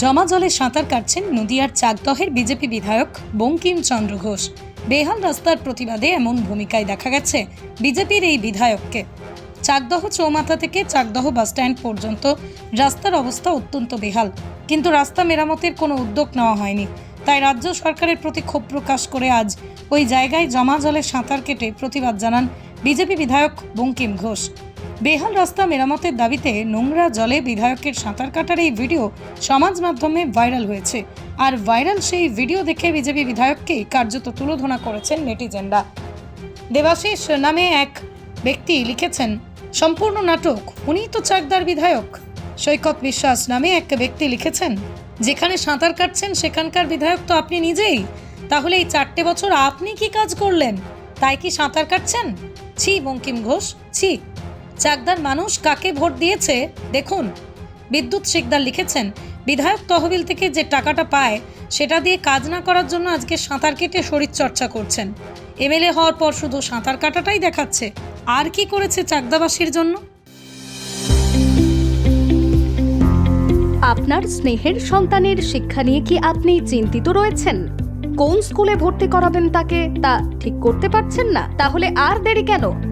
জমা জলে সাঁতার কাটছেন নদিয়ার চাকদহের বিজেপি বিধায়ক বঙ্কিম চন্দ্র ঘোষ। বেহাল রাস্তার প্রতিবাদে এমন ভূমিকায় দেখা গেছে বিজেপির এই বিধায়ককে। চাকদহ চৌমাথা থেকে চাকদহ বাসস্ট্যান্ড পর্যন্ত রাস্তার অবস্থা অত্যন্ত বেহাল। কিন্তু রাস্তা মেরামতের কোনো উদ্যোগ নেওয়া হয়নি। তাই রাজ্য সরকারের প্রতি ক্ষোভ প্রকাশ করে আজ ওই জায়গায় জমা জলে সাঁতার কেটে প্রতিবাদ জানান বিজেপি বিধায়ক বঙ্কিম ঘোষ। বেহাল রাস্তা মেরামতের দাবিতে নোংরা জলে বিধায়কের সাঁতার কাটার এই ভিডিও সমাজ মাধ্যমে ভাইরাল হয়েছে। আর ভাইরাল সেই ভিডিও দেখে বিজেপি বিধায়ককে কার্যত তুলোধনা করেছেন নেটিজেনরা। দেবাশিস নামে এক ব্যক্তি লিখেছেন, সম্পূর্ণ নাটক, উনিই তো চাকদার বিধায়ক। সৈকত বিশ্বাস নামে এক ব্যক্তি লিখেছেন, যেখানে সাঁতার কাটছেন সেখানকার বিধায়ক তো আপনি নিজেই। তাহলে এই চারটে বছর আপনি কি কাজ করলেন? তাই কি সাঁতার কাটছেন? ছি, বঙ্কিম ঘোষ, ছি। চাকদার মানুষ কাকে ভোট দিয়েছে? দেখুন। বিদ্যুৎ শিকদার লিখেছেন, বিধায়ক তহবিল থেকে যে টাকাটা পায়, সেটা দিয়ে কাজ না করার জন্য আজকে সাঁতার কেটে শরীরচর্চা করছেন। এমএলএ হওয়ার পর শুধু সাঁতার কাটাটাই দেখাচ্ছে। আর কি করেছে চাকদাবাসীর জন্য? আপনার স্নেহের সন্তানের শিক্ষা নিয়ে কি আপনি চিন্তিত রয়েছেন? কোন স্কুলে ভর্তি করাবেন তাকে, তা ঠিক করতে পারছেন না। তাহলে আর দেরি কেন?